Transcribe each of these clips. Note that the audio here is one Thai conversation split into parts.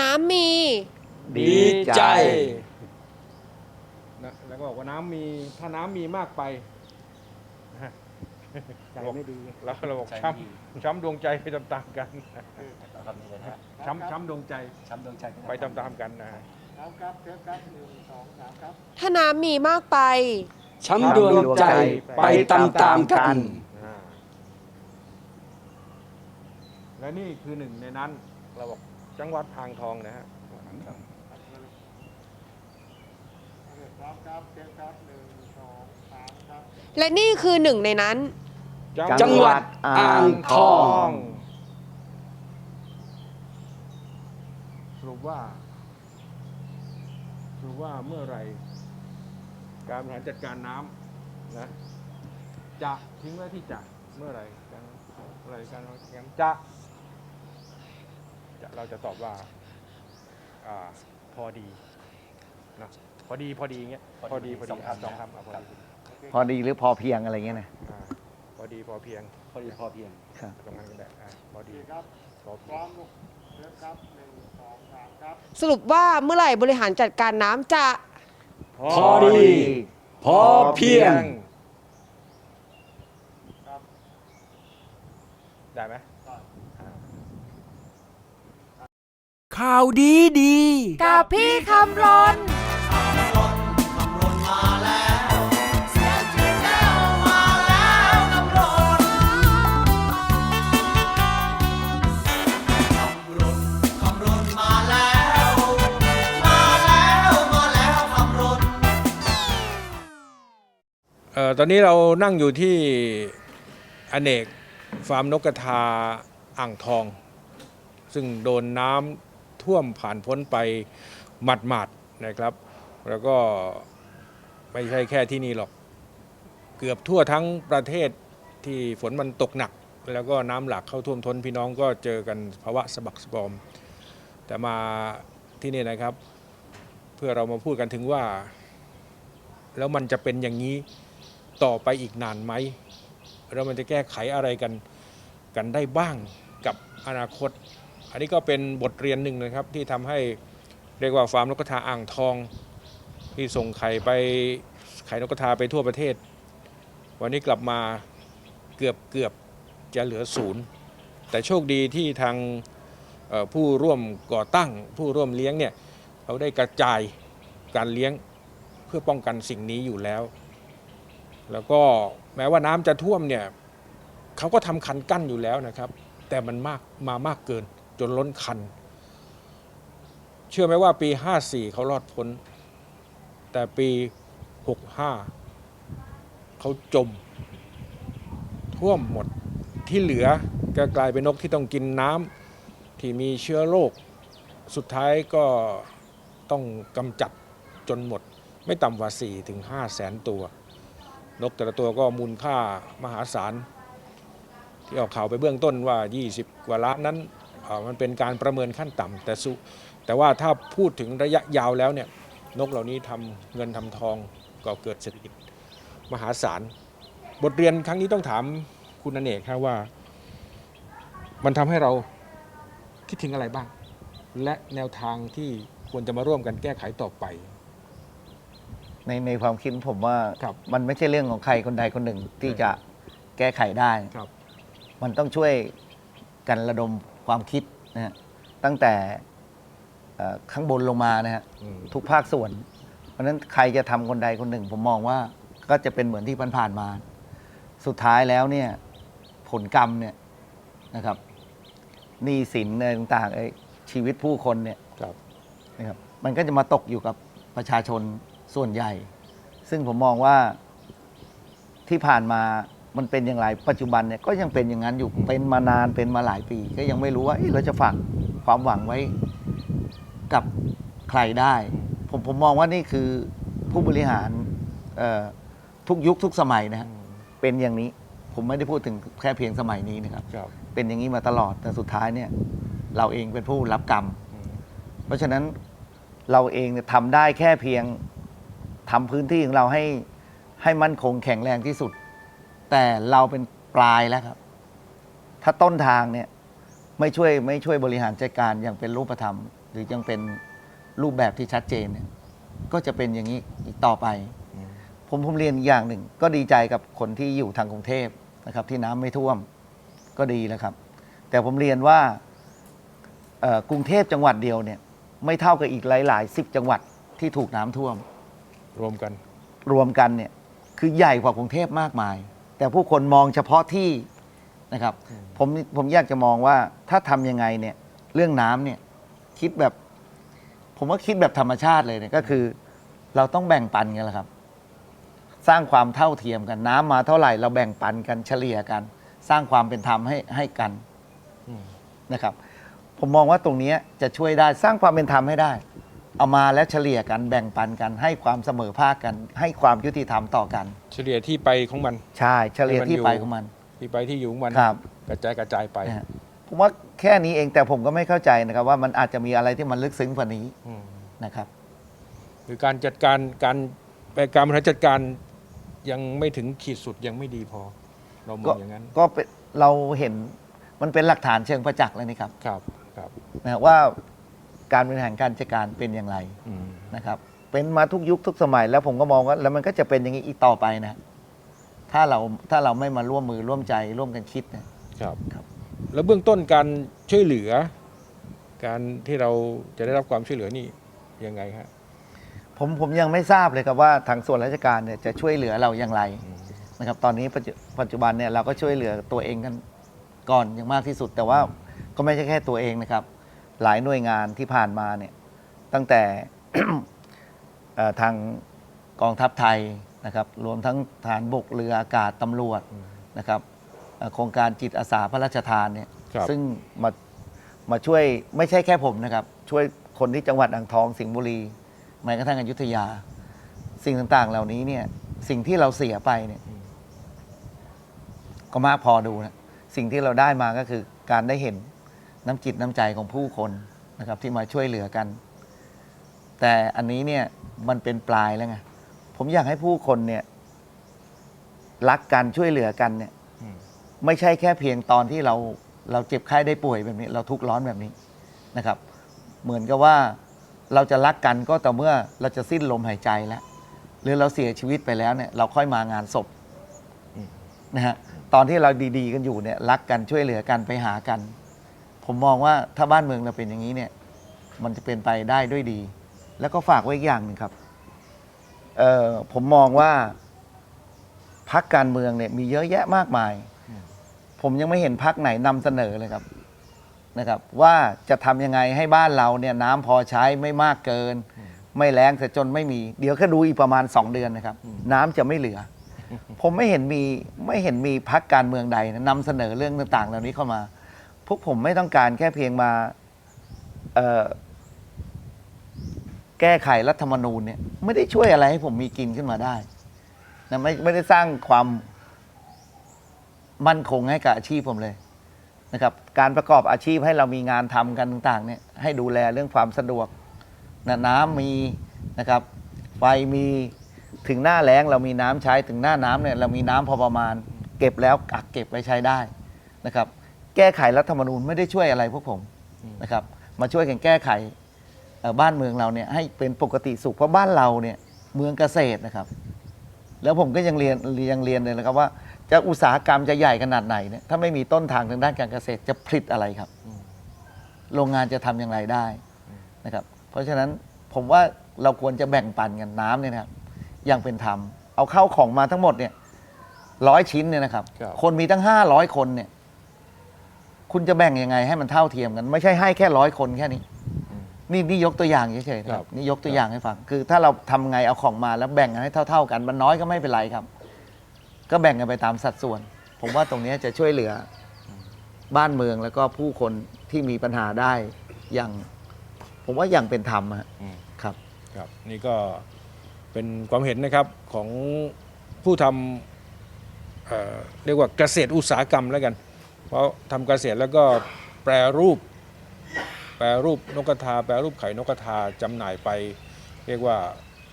น้ำมี ดีใจ นะแล้วก็บอกว่าน้ำมีถ้าน้ำมีมากไปนะฮะใจไม่ดี แล้วเราบอกใจช้ไม่ดีำช้ำดวงใจไปตามๆกันเอาคำนี้เลยนะฮะช้ำช้ำดวงใจช้ำดวงใจไปตามๆกันนะ ถ้าน้ำมีมากไป ช้ำดวงใจไปตามตามๆกัน อ่าและนี่คือหนึ่งในนั้น เราบอก จังหวัดอ่างทองนะฮะและนี่คือหนึ่งในนั้น จังหวัดอ่างทอง สรุปว่า สรุปว่าเมื่อไหรการบริหารจัดการน้ำนะจะทิ้งไว้ที่จะเมื่อไหรการเมื่อไหรการบริหารจัดการจะ จะเราจะตอบว่าอ่าพอดีนะพอดีพอดีอย่างเงี้ยพอดีพอดีสองคำสองนะคำอะพอดีพอดีหรือพอเพียงอะไรเงี้ยนะอ่าพอดีพอเพียงพอดีพอเพียงครับตรงนั้นก็ได้อ่าพอดีพอเพียงสรุปว่าเมื่อไหร่บริหารจัดการน้ำจะ พอดี พอเพียง ได้ไหม ข่าวดีดี กับพี่คำรนเอ่อตอนนี้เรานั่งอยู่ที่อเนกฟาร์มนกกระทาอ่างทอง ซึ่งโดนน้ำ ท่วมผ่านพ้นไปหมัดๆนะครับ แล้วก็ไม่ใช่แค่ที่นี่หรอก เกือบทั่วทั้งประเทศที่ฝนมันตกหนัก แล้วก็น้ำหลากเข้าท่วมท้นพี่น้องก็เจอกันภาวะสะบักสะบอม แต่มาที่นี่นะครับ เพื่อเรามาพูดกันถึงว่า แล้วมันจะเป็นอย่างนี้ต่อไปอีกนานไหมแล้วมันจะแก้ไขอะไรกันกันได้บ้างกับอนาคต อันนี้ก็เป็นบทเรียนหนึ่งนะครับที่ทำให้เรียกว่าฟาร์มนกกระทาอ่างทอง ที่ส่งไข่ไปไข่นกกระทาไปทั่วประเทศ วันนี้กลับมาเกือบเกือบจะเหลือศูนย์แต่โชคดีที่ทางผู้ร่วมก่อตั้ง ผู้ร่วมเลี้ยงเนี่ยเขาได้กระจายการเลี้ยงเพื่อป้องกันสิ่งนี้อยู่แล้ว แล้วก็แม้ว่าน้ำจะท่วมเนี่ยเขาก็ทำคันกั้นอยู่แล้วนะครับ แต่มันมากมามากเกิน จนล้นคัน เชื่อไหมว่าปี 54 เขารอดพ้น แต่ปี 65 เขาจม ท่วมหมดที่เหลือก็กลายเป็นนกที่ต้องกินน้ำที่มีเชื้อโรคสุดท้ายก็ต้องกำจัดจนหมด ไม่ต่ำกว่า 4 ถึง 5 แสนตัว นกแต่ละตัวก็มูลค่ามหาศาล ที่ออกข่าวไปเบื้องต้นว่า 20 กว่าล้านนั้น มันเป็นการประเมินขั้นต่ำแต่สุแต่ว่าถ้าพูดถึงระยะยาวแล้วเนี่ยนกเหล่านี้ทำเงินทำทองก็เกิดเศรษฐกิจมหาศาล บทเรียนครั้งนี้ต้องถามคุณอเนกครับว่า มันทำให้เราคิดถึงอะไรบ้าง และแนวทางที่ควรจะมาร่วมกันแก้ไขต่อไป ในในความคิดผมว่าครับมันไม่ใช่เรื่องของใครคนใดคนหนึ่งที่จะแก้ไขได้ครับมันต้องช่วยกันระดม ความคิดนะฮะตั้งแต่เอ่อข้างบนลงมานะฮะอืม ทุกภาคส่วน เพราะฉะนั้นใครจะทำคนใดคนหนึ่ง ผมมองว่าก็จะเป็นเหมือนที่ผ่านๆมา สุดท้ายแล้วเนี่ยผลกรรมเนี่ยนะครับหนี้สินอะไรต่างๆไอ้ชีวิตผู้คนเนี่ย ครับ นะครับมันก็จะมาตกอยู่กับประชาชนส่วนใหญ่ ซึ่งผมมองว่าที่ผ่านมา มันเป็นอย่างไรปัจจุบันเนี่ยก็ยังเป็นอย่างนั้นอยู่เป็นมานานเป็นมาหลายปี ก็ยังไม่รู้ว่าเอ๊ะเราจะฝากความหวังไว้กับใครได้ ผมผมมองว่านี่คือผู้บริหารเอ่อทุกยุคทุกสมัยนะฮะเป็นอย่างนี้ผมไม่ได้พูดถึงแค่เพียงสมัยนี้นะครับครับ เป็นอย่างนี้มาตลอดแต่สุดท้ายเนี่ย เราเองเป็นผู้รับกรรม เพราะฉะนั้นเราเองเนี่ยทำได้แค่เพียงทำพื้นที่ของเราให้ให้มั่นคงแข็งแรงที่สุด แต่เราเป็นปลายแล้วครับ ถ้าต้นทางเนี่ยไม่ช่วยไม่ช่วยบริหารจัดการอย่างเป็นรูปธรรม หรือยังเป็นรูปแบบที่ชัดเจนเนี่ยก็จะเป็นอย่างนี้อีกต่อไป ผมผมเรียนอีกอย่างหนึ่ง ก็ดีใจกับคนที่อยู่ทางกรุงเทพนะครับ ที่น้ำไม่ท่วมก็ดีแล้วครับ แต่ผมเรียนว่าเอ่อกรุงเทพจังหวัดเดียวเนี่ยไม่เท่ากับอีกหลาย ๆ สิบจังหวัดที่ถูกน้ำท่วม รวมกัน รวมกันเนี่ยคือใหญ่กว่ากรุงเทพมากมาย แต่ผู้คนมองเฉพาะที่นะครับผมผมอยากจะมองว่าถ้าทำยังไงเนี่ยเรื่องน้ำเนี่ยคิดแบบ ผมว่าคิดแบบธรรมชาติเลยเนี่ยก็คือ เราต้องแบ่งปันกันแหละครับ สร้างความเท่าเทียมกันน้ำมาเท่าไหร่เราแบ่งปันกันเฉลี่ยกัน สร้างความเป็นธรรมให้ให้กันอืมนะครับ ผมมองว่าตรงเนี้ยจะช่วยได้สร้างความเป็นธรรมให้ได้ เอามาแล้วเฉลี่ยกันแบ่งปันกันให้ความเสมอภาคกัน ให้ความยุติธรรมต่อกัน เฉลี่ยที่ไปของมัน ใช่เฉลี่ยที่ไปให้มันอยู่ของมัน ที่ไปที่อยู่ของมันครับ กระจายกระจายไปนะฮะผมว่าแค่นี้เองแต่ผมก็ไม่เข้าใจนะครับว่ามันอาจจะมีอะไรที่มันลึกซึ้งกว่านี้อืมนะครับคือการจัดการการการบริหารจัดการยังไม่ถึงขีดสุดยังไม่ดีพอ เรามก็องอย่างนั้น ก็เป็นเราเห็นมันเป็นหลักฐานเชิงประจักษ์แล้วนี่ครับ ครับครับนะฮะว่า การบริหารการจัดการเป็นอย่างไรอืมนะครับ เป็นมาทุกยุคทุกสมัย แล้วผมก็มองว่าแล้วมันก็จะเป็นอย่างนี้อีกต่อไปนะ ถ้าเราถ้าเราไม่มาร่วมมือร่วมใจร่วมกันคิดนะ ครับครับ แล้วเบื้องต้นการช่วยเหลือ การที่เราจะได้รับความช่วยเหลือนี่ยังไงฮะผมผมยังไม่ทราบเลยครับว่าทางส่วนราชการเนี่ยจะช่วยเหลือเราอย่างไรอืมนะครับ ตอนนี้ปัจจุปัจจุบันเนี่ยเราก็ช่วยเหลือตัวเองกันก่อนอย่างมากที่สุด แต่ว่าก็ไม่ใช่แค่ตัวเองนะครับ หลายหน่วยงานที่ผ่านมาเนี่ยตั้งแต่เอ่อทางกองทัพไทยนะครับรวมทั้งฐานบกเรืออากาศตำรวจนะครับเอ่อโครงการจิตอาสาพระราชทานเนี่ยครับซึ่งมามาช่วยไม่ใช่แค่ผมนะครับ ช่วยคนที่จังหวัดอ่างทองสิงห์บุรีแม้กระทั่งอยุธยา สิ่งต่างๆ เหล่านี้เนี่ยสิ่งที่เราเสียไปเนี่ยก็มากพอดูนะสิ่งที่เราได้มาก็คือการได้เห็น น้ำจิตน้ำใจของผู้คนนะครับที่มาช่วยเหลือกัน แต่อันนี้เนี่ยมันเป็นปลายแล้วไงผมอยากให้ผู้คนเนี่ยรักกันช่วยเหลือกันเนี่ยไม่ใช่แค่เพียงตอนที่เราเราเจ็บไข้ได้ป่วยแบบนี้ เราทุกข์ร้อนแบบนี้นะครับ เหมือนกับว่าเราจะรักกันก็ต่อเมื่อเราจะสิ้นลมหายใจแล้ว หรือเราเสียชีวิตไปแล้วเนี่ยเราค่อยมางานศพนะฮะตอนที่เราดี ๆ กันอยู่เนี่ยรักกันช่วยเหลือกันไปหากัน ผมมองว่าถ้าบ้านเมืองเราเป็นอย่างนี้เนี่ย มันจะเป็นไปได้ด้วยดี แล้วก็ฝากไว้อีกอย่างหนึ่งครับเอ่อผมมองว่าพักการเมืองเนี่ยมีเยอะแยะมากมาย ผมยังไม่เห็นพักไหนนำเสนอเลยครับนะครับ ว่าจะทำยังไงให้บ้านเราเนี่ยน้ำพอใช้ไม่มากเกิน ไม่แรงแต่จนไม่มี เดี๋ยวแค่ดูอีกประมาณ 2 เดือนนะครับ น้ำจะไม่เหลือ ผมไม่เห็นมีไม่เห็นมีพักการเมืองใดนะนำเสนอเรื่องต่างๆ เหล่านี้เข้ามา พวกผมไม่ต้องการแค่เพียงมาแก้ไขรัฐธรรมนูญเนี่ยไม่ได้ช่วยอะไรให้ผมมีกินขึ้นมาได้นะไม่ไม่ได้สร้างความมั่นคงให้กับอาชีพผมเลยนะครับ การประกอบอาชีพให้เรามีงานทำกันต่างๆเนี่ยให้ดูแลเรื่องความสะดวกนะน้ำมีนะครับ ไฟมีถึงหน้าแล้งเรามีน้ำใช้ถึงหน้าน้ำเนี่ยเรามีน้ำพอประมาณ เก็บแล้วกักเก็บไว้ใช้ได้นะครับ แก้ไขรัฐธรรมนูญไม่ได้ช่วยอะไรพวกผมนะครับ มาช่วยกันแก้ไขเอ่อบ้านเมืองเราเนี่ยให้เป็นปกติสุขเพราะบ้านเราเนี่ยเมืองเกษตรนะครับ แล้วผมก็ยังเรียนยังเรียนเลยนะครับว่าจะอุตสาหกรรมจะใหญ่ขนาดไหนเนี่ยถ้าไม่มีต้นทางทางด้านการเกษตรจะผลิตอะไรครับ โรงงานจะทำอย่างไรได้นะครับ เพราะฉะนั้นผมว่าเราควรจะแบ่งปันกันน้ำเนี่ยนะครับอย่างเป็นธรรม เอาเข้าของมาทั้งหมดเนี่ยร้อยชิ้นเนี่ยนะครับครับคนมีตั้งห้าร้อยคนเนี่ย คุณจะแบ่งยังไงให้มันเท่าเทียมกัน ไม่ใช่ให้แค่ร้อยคนแค่นี้ นี่นี่ยกตัวอย่างเฉยๆนะคครัรับบนี่ยกตัวอย่างให้ฟังคือ ถ้าเราทำไงเอาของมาแล้วแบ่งกันให้เท่า ๆ กันมันน้อยก็ไม่เป็นไรครับ ก็แบ่งกันไปตามสัดส่วน ผมว่าตรงเนี้ยจะช่วยเหลือบ้านเมืองแล้วก็ผู้คนที่มีปัญหาได้อย่าง ผมว่าอย่างเป็นธรรมอะอืม ครับ ครับนี่ก็เป็นความเห็นนะครับของผู้ทำเอ่อเรียกว่าเกษตรอุตสาหกรรมแล้วกัน เพราะทำเกษตรแล้วก็แปรรูป แปรรูปนกกระทา แปรรูปไข่นกกระทาจำหน่ายไป เรียกว่า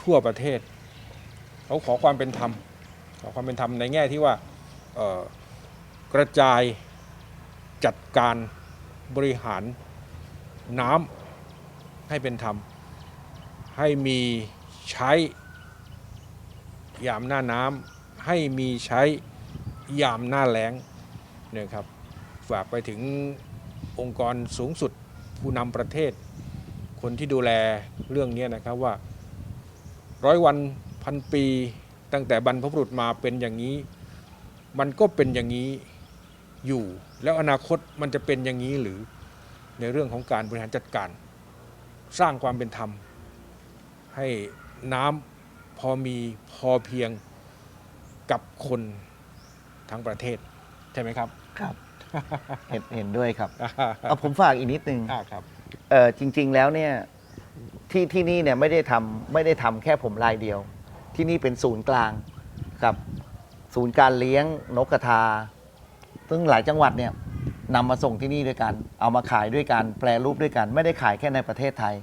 ทั่วประเทศเขาขอความเป็นธรรมขอความเป็นธรรมในแง่ที่ว่ากระจายจัดการบริหารน้ำให้เป็นธรรม ให้มีใช้ยามหน้าน้ำให้มีใช้ยามหน้าแล้งเนี่ยครับ ฝากไปถึงองค์กรสูงสุดผู้นำประเทศ คนที่ดูแลเรื่องนี้นะครับว่าร้อยวันพันปีตั้งแต่บรรพบุรุษมาเป็นอย่างนี้ มันก็เป็นอย่างนี้อยู่ แล้วอนาคตมันจะเป็นอย่างนี้หรือในเรื่องของการบริหารจัดการ สร้างความเป็นธรรม ให้น้ำพอมีพอเพียงกับคนทั้งประเทศ ใช่ไหมครับ ครับ เห็นเห็นด้วยครับเอาผมฝากอีกนิดนึงอ่าครับเออจริง ๆแล้วเนี่ยที่ที่นี่เนี่ยไม่ได้ทำไม่ได้ทำแค่ผมรายเดียว ที่นี่เป็นศูนย์กลางครับศูนย์การเลี้ยงนกกระทา ซึ่งหลายจังหวัดเนี่ยนำมาส่งที่นี่ด้วยกัน เอามาขายด้วยกัน แปรรูปด้วยกัน ไม่ได้ขายแค่ในประเทศไทย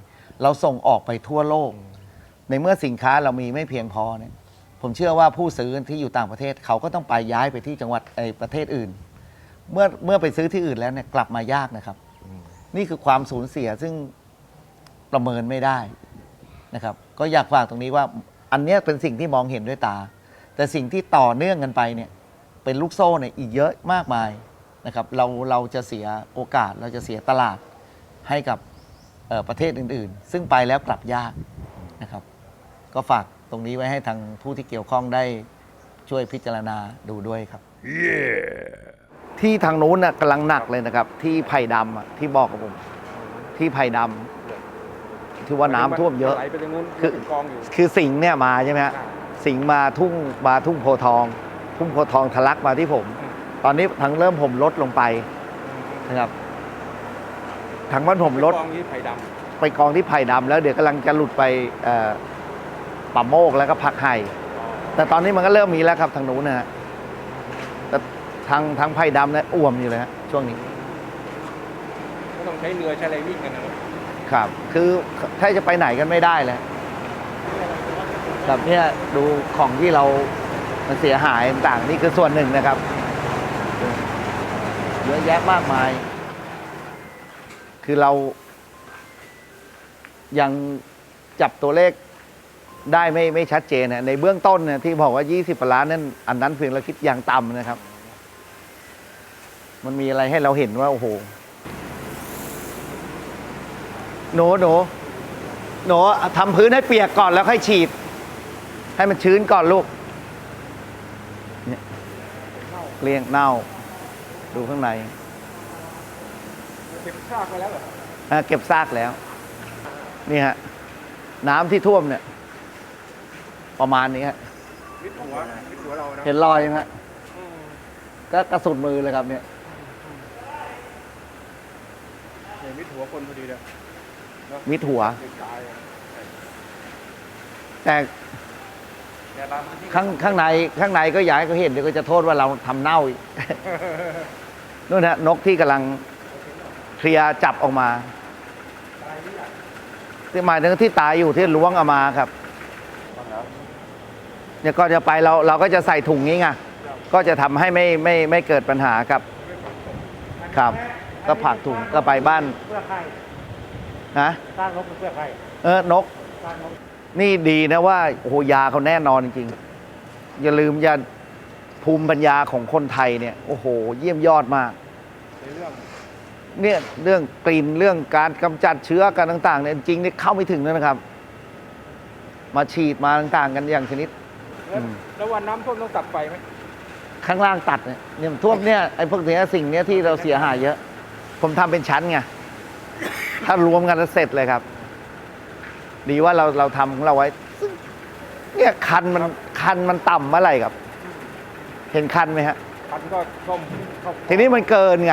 เราส่งออกไปทั่วโลก ในเมื่อสินค้าเรามีไม่เพียงพอเนี่ยผมเชื่อว่าผู้ซื้อที่อยู่ต่างประเทศเขาก็ต้องไปย้ายไปที่จังหวัดไอ้ประเทศอื่น เมื่อเมื่อไปซื้อที่อื่นแล้วเนี่ยกลับมายากนะครับ นี่คือความสูญเสียซึ่งประเมินไม่ได้นะครับ ก็อยากฝากตรงนี้ว่า อันเนี้ยเป็นสิ่งที่มองเห็นด้วยตา แต่สิ่งที่ต่อเนื่องกันไปเนี่ย เป็นลูกโซ่เนี่ยอีกเยอะมากมายนะครับ เราเราจะเสียโอกาสเราจะเสียตลาดให้กับเอ่อประเทศอื่น ๆ ซึ่งไปแล้วกลับยากนะครับ ก็ฝากตรงนี้ไว้ให้ทางผู้ที่เกี่ยวข้องได้ช่วยพิจารณาดูด้วยครับ ที่ทางนู้นน่ะกำลังหนักเลยนะครับ ที่ไผ่ดำอะที่บอกกับผม ที่ไผ่ดำที่ว่าน้ำท่วมเยอะ ไหลไปตรงนู้นคือ เป็นกองอยู่คือสิงห์เนี่ยมาใช่ไหมฮะสิงห์มาทุ่งมาทุ่งโพทอง ทุ่งโพทองทะลักมาที่ผม ตอนนี้ทางเริ่มผมลดลงไปนะครับทางบ้านผมลดกองที่ไผ่ดไปกองที่ไผ่ดำแล้วเดี๋ยวกำลังจะหลุดไปเอ่อป่าโมกแล้วก็พักไห่แต่ตอนนี้มันก็เริ่มมีแล้วครับทางนู้นนะฮะแต่ ทางทางไผ่ดำเนี่ยอ่วมอยู่เลยฮะช่วงนี้ำไม่ต้องใช้เรือใช้อะไรวิ่งกันนะครับ คือถ้าจะไปไหนกันไม่ได้แล้วแบบเนี้ยดูของที่เรามันเสียหายต่างๆนี่คือส่วนหนึ่งนะครับเยอะแยะมากมาย คือเรา ยังจับตัวเลขได้ไม่ไม่ชัดเจนนะในเบื้องต้นเนี่ยที่บอกว่า 20กว่าล้านนั่นอันนั้นเพียงเราคิดอย่างต่ำนะครับ มันมีอะไรให้เราเห็นว่า โอ้โหหนูหนูหนูทำพื้นให้เปียกก่อนแล้วค่อยฉีด ให้มันชื้นก่อนลูกเนี่ยเรียงเน่า ดูข้างใน เก็บซากไปแล้วเหรออะเก็บซากแล้ว นี่ฮะ น้ำที่ท่วมเนี่ย ประมาณนี้ฮะมิดหัวมิดหัวเรานะเห็นรอยไหมฮะก็กระสุนมือเลยครับเนี่ย เห็นมิดหัวคนพอดีเลยมิดหัว เด็กตายอะแต่แต่ตามพื้นที่ข้างข้างในข้างในก็อยากให้เขาเห็นเดี๋ยวก็จะโทษว่าเราทำเน่าอีก นู่นฮะนกที่กำลังเคลียร์จับออกมาที่หมายถึงที่ตายอยู่ที่ล้วงเอามาครับเนี่ยก็จะไปเราเราก็จะใส่ถุงนี้ไงก็จะทำให้ไม่ไม่ไม่เกิดปัญหาครับ ครับ ก็ผักถุงก็ไปบ้านเพื่อใครนะสร้างนกเป็นเพื่อใครเออนก สร้างนกนี่ดีนะว่าโอ้โหยาเขาแน่นอนจริงๆอย่าลืมอย่าภูมิปัญญาของคนไทยเนี่ยโอ้โห เยี่ยมยอดมาก ในเรื่องเนี่ยเรื่องกลิ่นเรื่องการกำจัดเชื้อกันต่างๆเนี่ยจริงๆเนี่ยเข้าไม่ถึงเลยนะครับ มาฉีดมาต่างๆ กันอย่างชนิด แล้วอืม แล้ววันน้ำท่วมต้องตัดไฟไหมข้างล่างตัดเนี่ยเนี่ยท่วมเนี่ยไอ้พวกเนี้ยสิ่งเนี้ยที่เราเสียหายเยอะ ผมทำเป็นชั้นไง ถ้ารวมกันแล้วเสร็จเลยครับ ดีว่าเราเราทำของเราไว้ซึ่งเนี่ยคันมันคันมันต่ำเมื่อไหร่ครับ เห็นคันไหมฮะ คันก็ส้มเข้าทีนี้มันเกินไง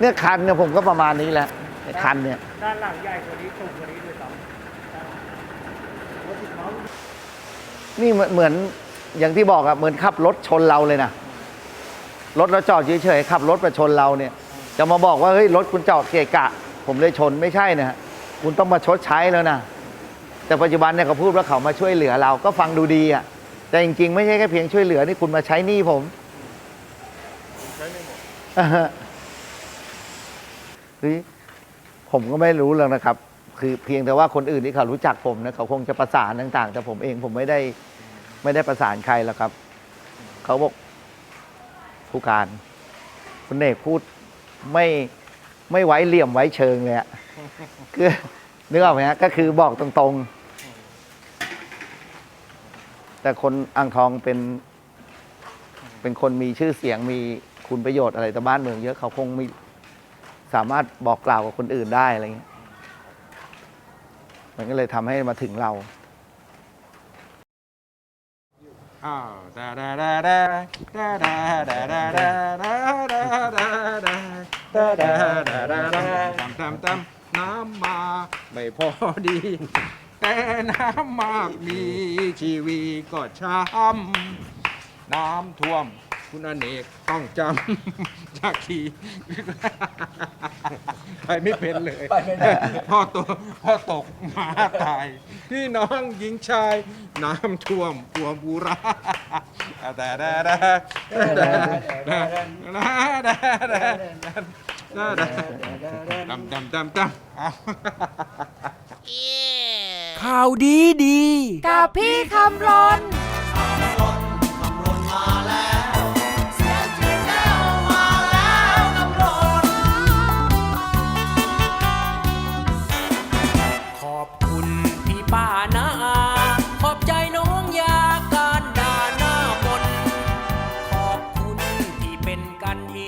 เนี่ยคันเนี่ยผมก็ประมาณนี้แหละไอ้คันเนี่ย ด้านหลังใหญ่กว่านี้สูงกว่านี้ด้วยซ้ำนี่เหมือนเหมือนอย่างที่บอกอะเหมือนขับรถชนเราเลยนะรถเราจอดเฉยๆขับรถมาชนเราเนี่ย จะมาบอกว่าเฮ้ยรถคุณจอดเกะกะ ผมเลยชนไม่ใช่นะฮะคุณต้องมาชดใช้แล้วนะแต่ปัจจุบันเนี่ยเขาพูดว่าเขามาช่วยเหลือเราก็ฟังดูดีอะแต่จริงๆ ไม่ใช่แค่เพียงช่วยเหลือนี่คุณมาใช้หนี้ผมใช้ไม่หมดเฮ้ยผมก็ไม่รู้แล้วนะครับ คือเพียงแต่ว่าคนอื่นที่เขารู้จักผมนะเขาคงจะประสานต่าง ๆ แต่ผมเองผมไม่ได้ไม่ได้ประสานใครแล้วครับ เขาบอกผู้การคุณเอกพูด ไม่ไม่ไว้เหลี่ยมไว้เชิงเลยอะคือนึกออกไหมฮะก็คือบอกตรงๆ แต่คนอ่างทองเป็น เป็นคนมีชื่อเสียงมีคุณประโยชน์อะไรต่อบ้านเมืองเยอะเขาคงมีสามารถบอกกล่าวกับคนอื่นได้อะไรเงี้ยมันก็เลยทำให้มาถึงเราอ้าวดาดาดาดาดาดาดาดาดาดาดาดาดา ตาดาดาดาดาตำตำตำน้ำมาไม่พอดี แต่น้ำมากมีชีวีก็ช้ำน้ำท่วม คุณอเนกต้องจำจากขี่ไปไม่เป็นเลยพ่อตกพ่อตกหมาตาย พี่น้องหญิงชาย น้ำท่วมปวบูราแต่แต่แต่ดำดำดำดำเอาข่าวดีดี กับพี่คำรน